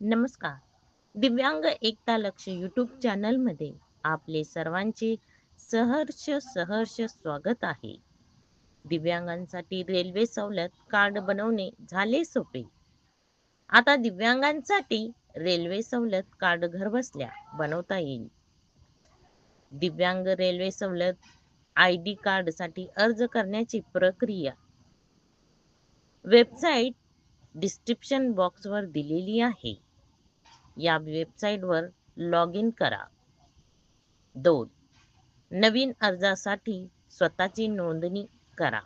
नमस्कार. दिव्यांग एकता लक्ष यूट्यूब चॅनलमध्ये आपले सर्वांचे सहर्ष सहर्ष स्वागत आहे. दिव्यांगांसाठी रेल्वे सवलत कार्ड बनवणे झाले सोपे. आता दिव्यांगांसाठी रेल्वे सवलत कार्ड घरबसल्या बनवता येईल. दिव्यांग रेल्वे सवलत आय डी कार्डसाठी अर्ज करण्याची प्रक्रिया. वेबसाईट डिस्क्रिप्शन बॉक्सवर दिलेली आहे. या वेबसाईटवर लॉग इन करा. दोन नवीन अर्जासाठी स्वतःची नोंदणी करा.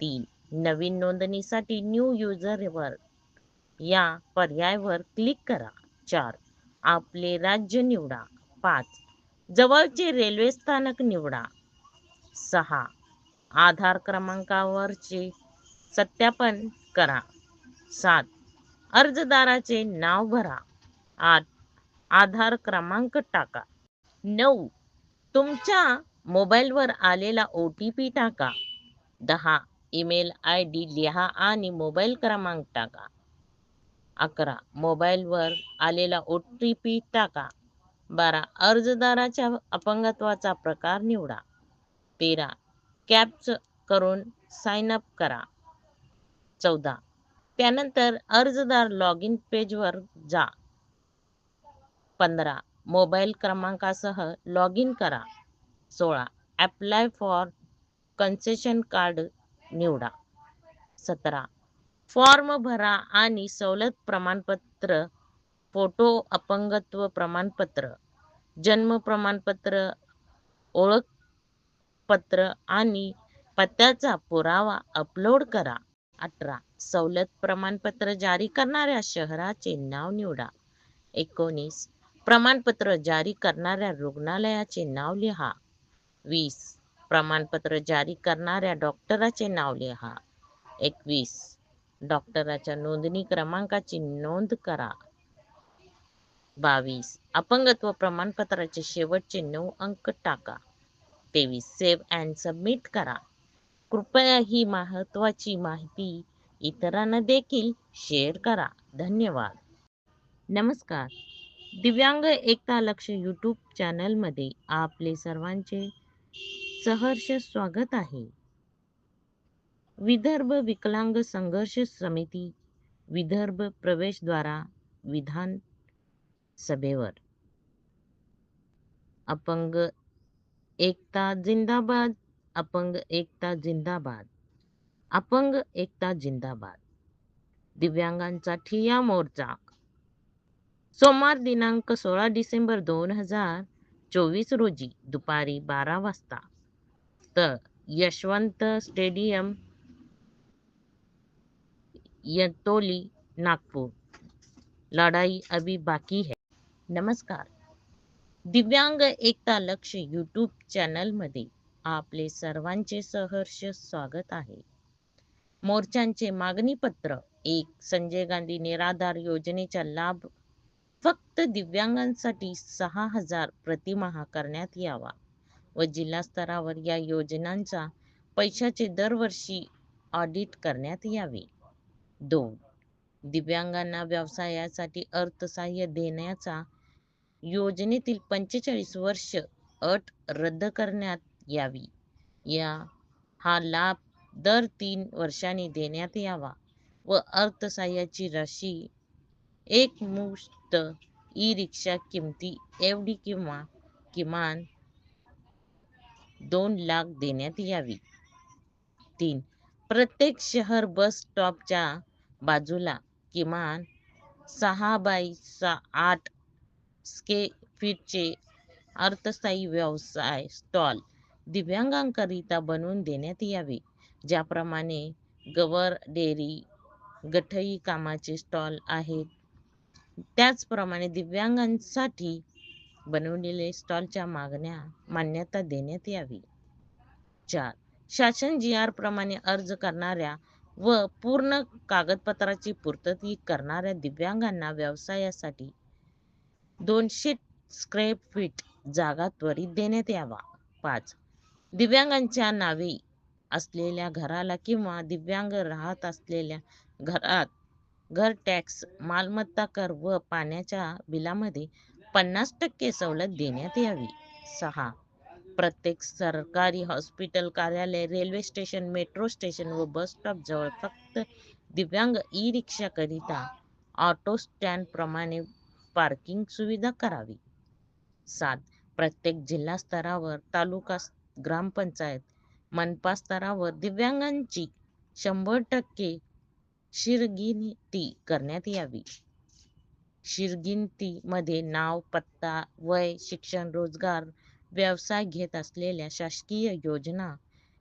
तीन नवीन नोंदणीसाठी न्यू युजरवर या पर्यायावर क्लिक करा. चार आपले राज्य निवडा. पाच जवळचे रेल्वे स्थानक निवडा. सहा आधार क्रमांकावरचे सत्यापन करा. सात अर्जदाराचे नाव भरा. आठ आधार क्रमांक टाका. नऊ. तुमच्या मोबाईलवर आलेला ओ टी पी टाका. दहा. ईमेल आय डी लिहा आणि मोबाईल क्रमांक टाका. अकरा. मोबाईलवर आलेला ओ टी पी टाका. बारा. अर्जदाराच्या अपंगत्वाचा प्रकार निवडा. तेरा. कॅप्च करून साइन अप करा. चौदा. त्यानंतर अर्जदार लॉग इन पेजवर जा. पंधरा. मोबाईल क्रमांकासह लॉग इन करा. सोळा. ॲप्लाय फॉर कन्सेशन कार्ड निवडा. सतरा. फॉर्म भरा आणि सवलत प्रमाणपत्र फोटो अपंगत्व प्रमाणपत्र जन्म प्रमाणपत्र ओळखपत्र आणि पत्त्याचा पुरावा अपलोड करा. अठरा. सवलत प्रमाणपत्र जारी करणाऱ्या शहराचे नाव निवडा. एकोणीस. प्रमाणपत्र जारी करणाऱ्या रुग्णालयाचे नाव लिहा. वीस. प्रमाणपत्र जारी करणाऱ्या डॉक्टराचे नाव लिहा. एकवीस. डॉक्टराच्या नोंदणी क्रमांकाची नोंद करा. बावीस. अपंगत्व प्रमाणपत्राचे शेवटचे नऊ अंक टाका. तेवीस. सेव्ह अँड सबमिट करा. कृपया ही महत्वाची माहिती इतरांना देखील शेअर करा. धन्यवाद. नमस्कार. दिव्यांग एकता लक्ष यूट्यूब चॅनलमध्ये आपले सर्वांचे सहर्ष स्वागत आहे. विदर्भ विकलांग संघर्ष समिती विदर्भ प्रवेशद्वारा विधान सभेवर. अपंग एकता जिंदाबाद अपंग एकता जिंदाबाद अपंग एकता जिंदाबाद. दिव्यांगांचा ठिया मोर्चा सोमवार दिनांक सोळा डिसेंबर दोन हजार चोवीस रोजी दुपारी बारा वाजता. तर यशवंत स्टेडियम यतोली नागपूर. लढाई अभी बाकी है. नमस्कार. दिव्यांग एकता लक्ष यूट्यूब चॅनलमध्ये आपले सर्वांचे सहर्ष स्वागत आहे. मोर्चांचे मागणी पत्र एक संजय गांधी निराधार योजनेचा लाभ फक्त दिव्यांगांसाठी सहा हजार प्रतिमाहा करण्यात यावा व जिल्हा स्तरावर या योजनांचा पैशाचे दरवर्षी ऑडिट करण्यात यावे. दोन दिव्यांगांना व्यवसायासाठी अर्थसहाय्य देण्याचा योजनेतील पंचेचाळीस वर्ष अट रद्द करण्यात यावी. या हा लाभ दर तीन वर्षांनी देण्यात यावा व अर्थसहाय्याची राशी एक मुष्ट ई रिक्षा किमती एवढी किंवा किमान दोन लाख देण्यात यावी. तीन प्रत्येक शहर बस स्टॉपच्या बाजूला किमान सहा बाय सा आठ स्के फीटचे अर्थस्थायी व्यवसाय स्टॉल दिव्यांगांकरिता बनवून देण्यात यावे. ज्याप्रमाणे गवर डेअरी गठई कामाचे स्टॉल आहेत. त्याचप्रमाणे दिव्यांगांसाठी बनवलेले स्टॉलच्या मागण्या मान्यता देण्यात यावी. चार शासन जी आर प्रमाणे अर्ज करणाऱ्या व पूर्ण कागदपत्राची पूर्तती करणाऱ्या दिव्यांगांना व्यवसायासाठी दोनशे स्क्वेअर फीट जागा त्वरित देण्यात यावा. पाच दिव्यांगांच्या नावे असलेल्या घराला किंवा दिव्यांग राहत असलेल्या घरात घर टॅक्स मालमत्ता कर व पाण्याच्या बिलामध्ये पन्नास टक्के सवलत देण्यात यावी. सहा. प्रत्येक सरकारी हॉस्पिटल कार्यालय रेल्वे स्टेशन मेट्रो स्टेशन व बस स्टॉप जवळ फक्त दिव्यांग ई रिक्षा करिता ऑटो स्टँड प्रमाणे पार्किंग सुविधा करावी. सात. प्रत्येक जिल्हा स्तरावर तालुका ग्रामपंचायत मनपा स्तरावर दिव्यांगांची शंभर टक्के शिरगिनती करण्यात यावी. शिरगिनतीमध्ये नाव पत्ता वय शिक्षण रोजगार व्यवसाय घेत असलेल्या शासकीय योजना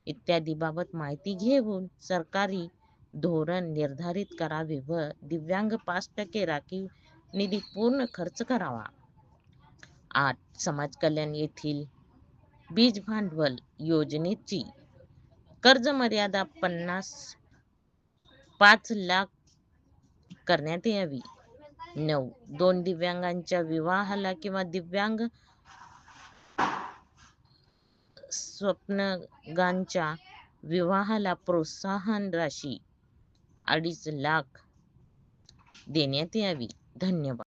इत्यादी बाबत माहिती घेऊन सरकारी धोरण निर्धारित करावे व दिव्यांग पाच टक्के राखीव निधी पूर्ण खर्च करावा. आठ समाज कल्याण येथील बीज भांडवल योजनेची कर्ज मर्यादा पन्नास पाच लाख करण्यात यावी. नऊ. दोन दिव्यांगांच्या विवाहाला किंवा दिव्यांग स्वप्नगांच्या विवाहाला प्रोत्साहन राशी अडीच लाख देण्यात यावी. धन्यवाद.